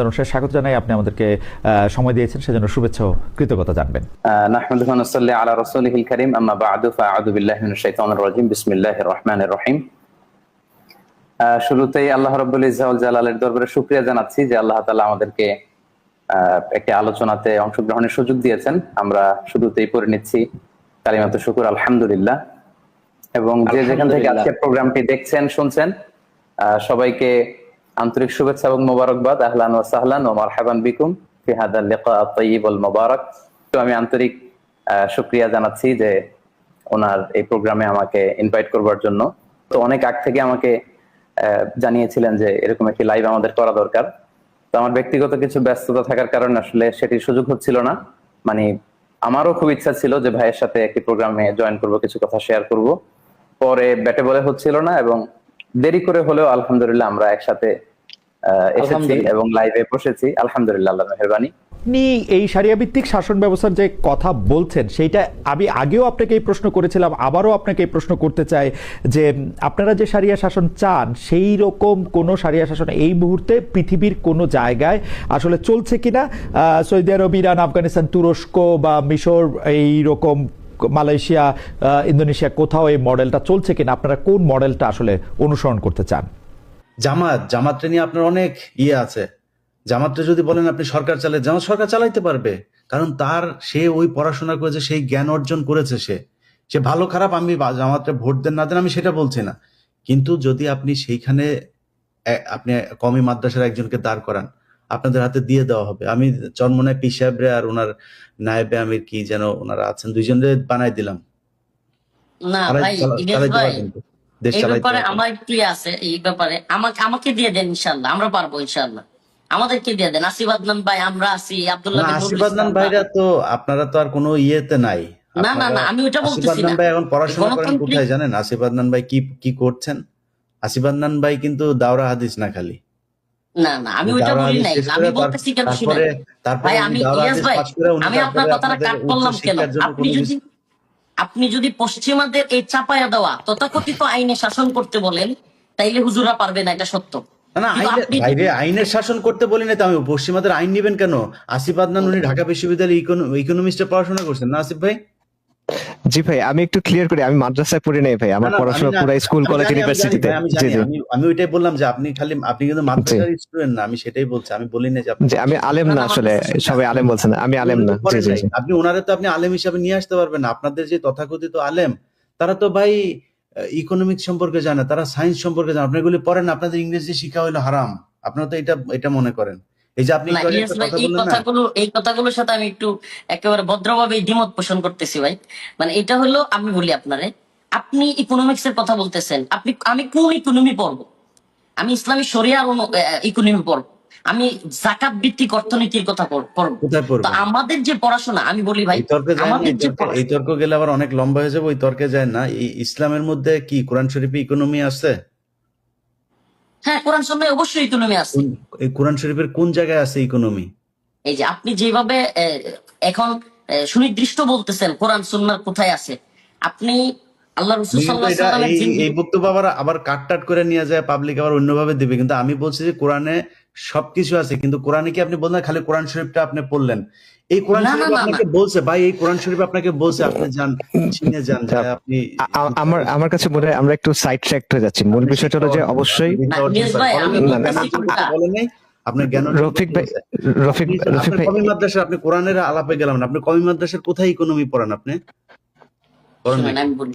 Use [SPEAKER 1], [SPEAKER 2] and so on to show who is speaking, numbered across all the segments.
[SPEAKER 1] অনুষ্ঠানে স্বাগত জানাই। আপনি আমাদেরকে সময় দিয়েছেন সেজন্য শুভেচ্ছা কৃতজ্ঞতা জানবেন।
[SPEAKER 2] আলা আম্মা বা'দু শাইতানির রাজিম। বিসমিল্লাহির রহমানির রহিম। শুরুতেই আল্লাহ রাব্বুল জালালের দরবারে শুকরিয়া জানাচ্ছি যে আল্লাহ তাআলা আমাদেরকে একটি আলোচনাতে অংশগ্রহণের সুযোগ দিয়েছেন। আমরা শুরুতেই পড়ে নিচ্ছি কালিমাতু শুকুর আলহামদুলিল্লাহ। এবং যে যেখান থেকে আজকে প্রোগ্রামটি দেখছেন শুনছেন সবাইকে আন্তরিক শুভেচ্ছা এবং মোবারকবাদ। আহলান ওয়া সাহলান ও মারহাবান বিকুম ফি হাদাল লিকা আত-তাইয়িব ওয়াল মুবারাক। তো আমি আন্তরিক শুকরিয়া জানাচ্ছি যে ওনার এই প্রোগ্রামে আমাকে ইনভাইট করবার জন্য। তো অনেক আগ থেকে আমাকে জানিয়েছিলেন যে এরকম একটি লাইভ আমাদের করা দরকার। তো আমার ব্যক্তিগত কিছু ব্যস্ততা থাকার কারণে আসলে সেটির সুযোগ হচ্ছিল না। মানে আমারও খুব ইচ্ছা ছিল যে ভাইয়ের সাথে একটি প্রোগ্রামে জয়েন করব, কিছু কথা শেয়ার করব। পরে ব্যাটে বলে হচ্ছিল না এবং দেরি করে হলেও আলহামদুলিল্লাহ আমরা একসাথে এসেছি এবং লাইভে বসেছি। আলহামদুলিল্লাহ আল্লাহ মেহরবানি।
[SPEAKER 1] আপনি এই সারিয়া ভিত্তিক শাসন ব্যবস্থার যে কথা বলছেন সেইটা আমি আগেও আপনাকে এই প্রশ্ন করেছিলাম আবারও আপনাকে এই প্রশ্ন করতে চাই যে আপনারা যে সারিয়া শাসন চান সেই রকম কোনো সারিয়া শাসন এই মুহূর্তে পৃথিবীর কোনো জায়গায় আসলে চলছে কিনা? আহ, সৌদি আরব ইরান আফগানিস্তান তুরস্ক বা মিশর এই রকম মালয়েশিয়া ইন্দোনেশিয়া কোথাও এই মডেলটা চলছে কিনা, আপনারা কোন মডেলটা আসলে অনুসরণ করতে চান?
[SPEAKER 3] জামাত জামাতটা নিয়ে আপনার অনেক ইয়ে আছে। জামাতটা যদি বলেন আপনি সরকার চালায়, জামাত সরকার চালাইতে পারবে। কারণ তার, সে ওই পড়াশোনা করেছে, সেই জ্ঞান অর্জন করেছে সে। সে ভালো, খারাপ, আমি জামাতটা ভোট দেন, না দেন, আমি সেটা বলছি না। কিন্তু যদি আপনি সেইখানে আপনি কমি মাদ্রাসার একজনকে দাঁড় করান আপনাদের হাতে দিয়ে দেওয়া হবে। আমি চরমনায় পিসাবরে আর ওনার নায়েবে আমির কি যেন ওনারা আছেন দুইজনরে বানাই দিলাম।
[SPEAKER 4] না ভাই এই ব্যাপারে আমার কি আছে এই ব্যাপারে? আমাকে আমাকে দিয়ে দেন আমরা পারব আমাদেরকে দিয়ে দেন। আসিফ আদনান ভাই আমরা আছি আব্দুল্লাহ
[SPEAKER 3] না
[SPEAKER 4] বিন নুরুল
[SPEAKER 3] আশীর্বাদ
[SPEAKER 4] ইসলাম
[SPEAKER 3] ভাইরা তো আপনারা তো আর কোনো ইয়েতে নাই।
[SPEAKER 4] না, না, না, আমি ওটা বলতেছি
[SPEAKER 3] আসিফ
[SPEAKER 4] না।
[SPEAKER 3] ভাই এখন পড়াশোনা করেন কোথায় জানেন? আসিফ আদনান ভাই কি কি করছেন? আসিফ আদনান ভাই কিন্তু দাওরা হাদিস না খালি।
[SPEAKER 4] না না আমি ওইটা বলি নাই। আমি বলতেছি কেন শুনেন? ভাই আমি
[SPEAKER 3] হাদিস
[SPEAKER 4] ভাই আমি আপনার কথাটা কাট করলাম কেন? আপনি যদি আপনি যদি পশ্চিমাদের এই চাপায়া দেওয়া তথাকথিত আইনে শাসন করতে বলেন তাইলে হুজুরা পারবে না এটা সত্য।
[SPEAKER 3] না, আইনের শাসন করতে বলি না তো আমি পশ্চিমাদের আইন নিবেন কেন? আসিফ আদনান উনি ঢাকা বিশ্ববিদ্যালয়ে ইকোনমিক্সে পড়াশোনা করছেন না আসিফ ভাই?
[SPEAKER 5] জি ভাই আমি একটু ক্লিয়ার করি আমি মাদ্রাসায় পড়ি নাই ভাই আমার পড়াশোনা পুরো স্কুল কলেজ ইউনিভার্সিটিতে জি জি।
[SPEAKER 3] আমি ওইটাই বললাম যে আপনি খালি আপনি কিন্তু মাদ্রাসার স্টুডেন্ট না আমি সেটাই বলছি আমি বলি না যে আপনি
[SPEAKER 5] আমি আলেম
[SPEAKER 4] না,
[SPEAKER 5] আসলে সবাই আলেম বলছেন আমি আলেম না। জি জি
[SPEAKER 3] আপনি ওনারে তো আপনি আলেম হিসাবে নিয়ে আসতে পারবেন না আপনাদের যে তথাকথিত আলেম তারা তো ভাই ইকোনমিক সম্পর্কে জানে তারা সায়েন্স সম্পর্কে জানে আপনি এগুলি পড়েন আপনাদের ইংরেজি শিক্ষা হইল হারাম আপনারা তো এটা এটা মনে করেন। এই যে আপনি
[SPEAKER 4] এই এই কথাগুলোর সাথে আমি একটু একেবারে ভদ্রভাবে দ্বিমত পোষণ করতেছি ভাই। মানে এটা হলো আমি বলি আপনারে আপনি ইকোনমিক্স এর কথা বলতেছেন আপনি আমি কোন ইকোনমি পড়ব? আমি ইসলামী শরিয়ার ইকোনমি পড়ব। আমি জাকাত ভিত্তিক অর্থনীতির কথা পড়- পড়ব। আমাদের যে পড়াশোনা আমি বলি ভাই
[SPEAKER 3] এই তর্কে এই এই গেলে আবার অনেক লম্বা হয়ে যাবে ওই তর্কে যায় না। ইসলামের মধ্যে কি কোরআন শরীফে ইকোনমি আছে
[SPEAKER 4] হ্যাঁ কোরআন সন্ন্যায় অবশ্যই ইকোনমি আছে।
[SPEAKER 3] এই কোরআন শরীফের কোন জায়গায় আছে ইকোনমি
[SPEAKER 4] এই যে আপনি যেভাবে এখন সুনির্দিষ্ট বলতেছেন কোরআন সুন্নার কোথায় আছে। আপনি আল্লাহ রসুল
[SPEAKER 3] এই বক্তব্য আবার আবার কাট টাট করে নিয়ে যায় পাবলিক আবার অন্যভাবে দিবে। কিন্তু আমি বলছি যে কোরআনে সবকিছু আছে কিন্তু কোরআনে কি আপনি বললেন? খালি কোরআন শরীফটা আপনি পড়লেন। এই কোরআন শরীফ আপনাকে বলছে ভাই এই কোরআন শরীফ আপনাকে বলছে আপনি যান চিনে যান যে আপনি
[SPEAKER 5] আমার আমার কাছে মনে হয় আমরা একটু সাইড ট্র্যাক হয়ে যাচ্ছি। মূল বিষয়টা হলো যে অবশ্যই
[SPEAKER 3] আপনার জ্ঞান
[SPEAKER 5] রফিক ভাই রফিক
[SPEAKER 3] আপনি-
[SPEAKER 5] রফিক ভাই
[SPEAKER 3] কমি মাদ্রাসা আপনি কোরআনের আলাপে গেলাম না। আপনি কমি মাদ্রাসার কোথায় ইকোনমি পড়ান আপনি?
[SPEAKER 4] আমি বলি।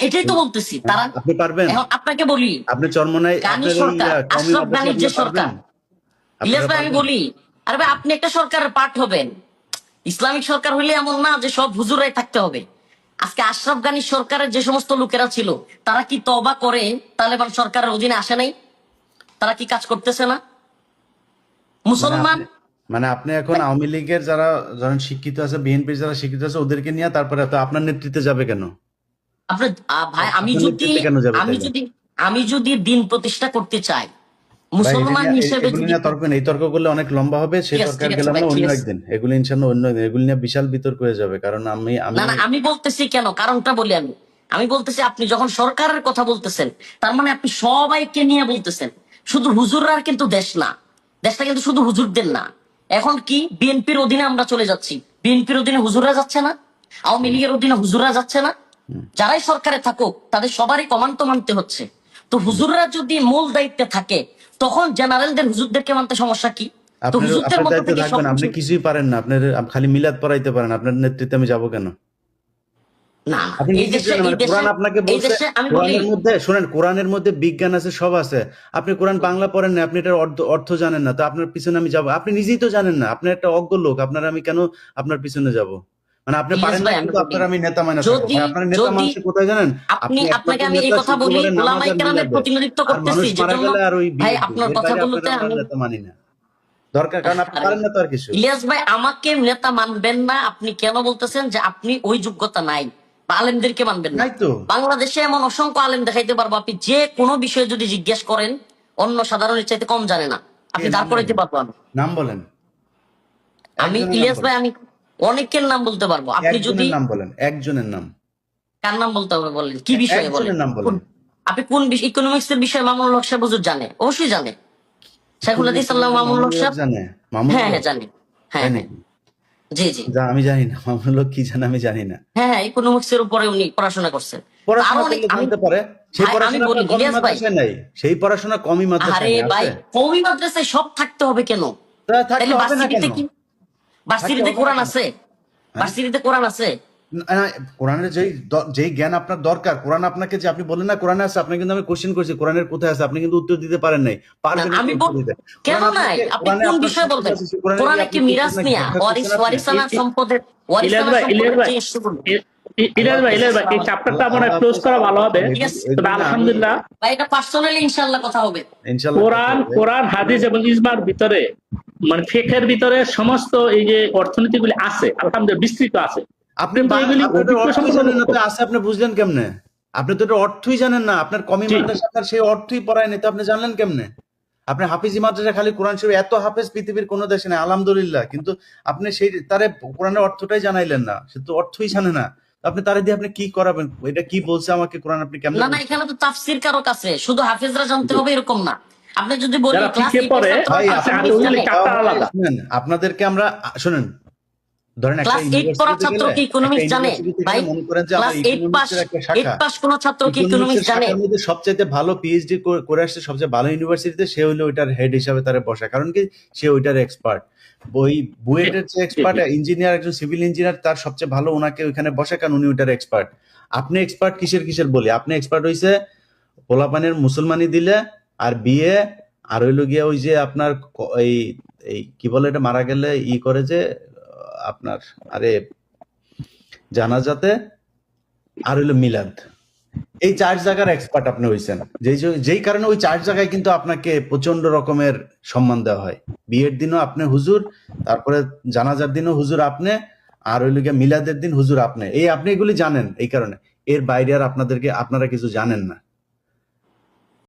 [SPEAKER 4] এটাই তো বলতেছি তারা
[SPEAKER 3] আপনি পারবেন।
[SPEAKER 4] এখন আপনাকে বলি
[SPEAKER 3] আপনি চরমনায়
[SPEAKER 4] গানি সরকার, আশরাফ গানির যে সরকার। ইলিয়াস ভাই আমি বলি আরে ভাই আপনি একটা সরকারের পার্ট হবেন। ইসলামিক সরকার হলে এমন না যে সব হুজুরাই থাকতে হবে। আজকে আশরাফ গানি সরকারের যে সমস্ত লোকেরা ছিল তারা কি তবা করে তালেবান সরকারের অধীনে আসে নাই? তারা কি কাজ করতেছে না? মুসলমান?
[SPEAKER 3] মানে আপনি- মানে এখন আওয়ামী লীগের যারা ধরেন শিক্ষিত আছে বিএনপির যারা শিক্ষিত আছে ওদেরকে নিয়ে তারপরে আপনার নেতৃত্বে যাবে কেন?
[SPEAKER 4] আপনার ভাই আমি যদি আমি যদি আমি যদি দিন প্রতিষ্ঠা করতে চাই মুসলমান হিসেবে
[SPEAKER 3] এগুলি
[SPEAKER 4] যদি
[SPEAKER 3] নিয়ে তর্ক এই তর্ক করলে অনেক লম্বা হবে। সেই
[SPEAKER 4] ঠিক আছে,
[SPEAKER 3] তর্কের
[SPEAKER 4] ঠিক আছে
[SPEAKER 3] গেলাম না অন্য একদিন। এগুলি ইনশাল্লাহ অন্য একদিন এগুলি নিয়ে বিশাল বিতর্ক হয়ে যাবে কারণ আমি আমি
[SPEAKER 4] না না আমি বলতেছি কেন? কারণটা বলি আমি। আমি বলতেছি আপনি যখন সরকারের কথা বলতেছেন তার মানে আপনি সবাইকে নিয়ে বলতেছেন। শুধু হুজুররা কিন্তু দেশ না। দেশটা কিন্তু শুধু হুজুরদের না। এখন কি? বিএনপির অধীনে আমরা চলে যাচ্ছি। বিএনপির অধীনে হুজুররা যাচ্ছে না? আওয়ামী লীগের অধীনে হুজুররা যাচ্ছে না? যারাই সরকারে থাকুক তাদের সবারই কমান্ড তো মানতে হচ্ছে। তো হুজুররা যদি মূল দায়িত্বে থাকে তখন জেনারেলদের হুজুরদেরকে মানতে সমস্যা কি?
[SPEAKER 3] আপনি কিছুই পারেন না আপনার খালি মিলাদ পড়াইতে পারেন আপনার নেতৃত্বে আমি যাব কেন? মানে
[SPEAKER 4] দেশে
[SPEAKER 3] কোরআন আপনাকে
[SPEAKER 4] এই
[SPEAKER 3] বলছে
[SPEAKER 4] দেশে আমি বলি
[SPEAKER 3] কোরআনের মধ্যে শুনেন কোরআনের মধ্যে বিজ্ঞান আছে সব আছে। আপনি কোরআন বাংলা পড়েন না আপনি এটার অর্থ অর্থ জানেন না তো আপনার পিছনে আমি যাব। আপনি নিজেই তো জানেন না আপনি একটা অজ্ঞ লোক আপনার আমি কেন আপনার পিছনে যাব? মানে আপনি পারেন না কিন্তু আপনার আমি নেতা মানে আপনার নেতা মানুষ কোথায় জানেন?
[SPEAKER 4] আপনি আপনাকে আমি এই কথা বলি ওলামাই কেরামের প্রতিনিধিত্ব করতেছি যেজন্য ভাই আপনার কথা বলতে আমি
[SPEAKER 3] নেতা মানি না। দরকার কারণ আপনি পারেন না তো আর কিছু।
[SPEAKER 4] ইলিয়াস ভাই আমাকে নেতা মানবেন না আপনি কেন বলতেছেন যে আপনি ওই যোগ্যতা নাই? আলেমদেরকে মানবেন না। বাংলাদেশে এমন অসংখ্য আলেম দেখাইতে পারব আপনি যে কোনো বিষয়ে যদি জিজ্ঞেস করেন অন্য সাধারণের চাইতে কম জানে না। আপনি দাঁড় করাইতে? পারব আমি?
[SPEAKER 3] নাম বলেন।
[SPEAKER 4] আমি ইলিয়াস ভাই আমি অনেকের নাম বলতে পারব। আপনি যদি
[SPEAKER 3] নাম বলেন একজনের নাম।
[SPEAKER 4] কার নাম বলতে হবে বলেন? কি বিষয়ে বলেন?
[SPEAKER 3] নাম বলেন।
[SPEAKER 4] আপনি কোন ইকোনমিক্স এর বিষয়ে মামুনুল হক সাহেব হুজুর জানে? অবশ্যই জানে। হাদিস আল্লাহ মামুনুল হক সাহেব
[SPEAKER 3] জানে?
[SPEAKER 4] হ্যাঁ হ্যাঁ জানি। হ্যাঁ হ্যাঁ? জি জি।
[SPEAKER 3] যা আমি জানি না। মামুনুল হক কি জানে আমি জানি না।
[SPEAKER 4] হ্যাঁ হ্যাঁ ইকোনমিক্স এর উপরে উনি পড়াশোনা করছেন।
[SPEAKER 3] সেই পড়াশোনা
[SPEAKER 4] বলি,
[SPEAKER 3] আপনার কমি
[SPEAKER 4] ইলিয়াস ভাই।
[SPEAKER 3] মাদ্রাসায় সেই পড়াশোনা কমই
[SPEAKER 4] আরে ভাই
[SPEAKER 3] আছে?
[SPEAKER 4] কমি মাদ্রাসায় সব থাকতে হবে কেন? তাহলে ভার্সিটিতে
[SPEAKER 3] হবে
[SPEAKER 4] কোরআন? আছে। ভার্সিটিতে কোরআন আছে।
[SPEAKER 3] কোরআনের যেই যেই জ্ঞান আপনার দরকার কোরআন আপনাকে যে আপনি বলেন না কোরআনে আছে আপনি কিন্তু আমি কোশ্চেন করছি কোরআনের কোথায় আছে আপনি কিন্তু উত্তর দিতে পারেন নাই। পারবেন
[SPEAKER 4] আমি। কেন নাই? আপনি কোন বিষয়ে বলবেন?
[SPEAKER 3] কোরআনে
[SPEAKER 4] কি
[SPEAKER 3] কোরআনে
[SPEAKER 4] নিয়া? ওয়ারিস ওয়ারিসানা সম্পদের ওয়ারিসানা
[SPEAKER 6] ভাই,
[SPEAKER 4] সম্পদের
[SPEAKER 6] ভাই। ভাই ভাই এই চ্যাপ্টারটা মনে ক্লোজ করা ভালো হবে। তবে আলহামদুলিল্লাহ।
[SPEAKER 4] বা এটা পার্সোনালি ইনশাআল্লাহ কথা হবে।
[SPEAKER 3] ইনশাআল্লাহ
[SPEAKER 6] কোরআন কোরআন হাদিস এবং ইজমার ভিতরে মানে ফেকের ভিতরে সমস্ত এই যে অর্থনীতিগুলি আছে আলহামদুলিল্লাহ বিস্তৃত আছে।
[SPEAKER 3] আপনি আছে আপনি বুঝলেন কেমনে? আপনি তো অর্থই জানেন না আপনার কমি
[SPEAKER 6] জি।
[SPEAKER 3] মাদ্রাসা আপনার সেই অর্থই পড়ায় না তো আপনি জানলেন কেমনে? আপনি হাফিজি মাদ্রাসা খালি কোরআন শরীফ এত হাফেজ পৃথিবীর কোনো দেশে নেই আলহামদুলিল্লাহ কিন্তু আপনি সেই তারে কোরআনের অর্থটাই জানাইলেন না সে তো অর্থই জানে না। আপনি তারে দিয়ে আপনি কি করাবেন? এটা কি বলছে আমাকে কোরআন আপনি কেমন
[SPEAKER 4] না না এখানে তো তাফসির কারক আছে শুধু হাফেজরা জানতে হবে এরকম না। আপনি যদি বলেন ক্লাস
[SPEAKER 6] পড়ে, আলাদা।
[SPEAKER 3] আপনাদেরকে আমরা শুনেন ধরেন একটা
[SPEAKER 4] ক্লাস এইট পড়া ছাত্র কি ইকোনমিক্স জানে? ভাই
[SPEAKER 3] মনে করেন যে
[SPEAKER 4] ক্লাস
[SPEAKER 3] আমরা
[SPEAKER 4] পাস
[SPEAKER 3] ইকোনমিক্সের একটা
[SPEAKER 4] এইট
[SPEAKER 3] শাখা
[SPEAKER 4] পাস কোন ছাত্র কি ইকোনমিক্স জানে?
[SPEAKER 3] শাখার ভালো পিএইচডি করে আসছে সবচেয়ে ভালো ইউনিভার্সিটিতে সে হলো ওইটার হেড হিসাবে তারা বসা কারণ কি সে ওইটার এক্সপার্ট ওই বুয়েটের যে এক্সপার্ট ইঞ্জিনিয়ার একজন সিভিল ইঞ্জিনিয়ার তার সবচেয়ে ভালো ওনাকে ওইখানে বসে কারণ উনি ওইটার এক্সপার্ট আপনি এক্সপার্ট কিসের কিসের বলি? আপনি এক্সপার্ট হইছে পোলাপানের মুসলমানি দিলে আর বিয়ে, আর হইল গিয়া ওই যে আপনার এই এই কি বলে এটা, মারা গেলে ই করে যে আপনার, আরে, জানাজাতে, আর হইল মিলাদ। এই চার জায়গার এক্সপার্ট আপনি হয়েছেন যেই যেই কারণে ওই চার জায়গায় কিন্তু আপনাকে প্রচণ্ড রকমের সম্মান দেওয়া হয়। বিয়ের দিনও আপনি হুজুর, তারপরে জানাজার দিনও হুজুর আপনি, আর হইল গিয়া মিলাদের দিন হুজুর আপনি। এই আপনি এগুলি জানেন এই কারণে। এর বাইরে আর আপনাদেরকে, আপনারা কিছু জানেন না।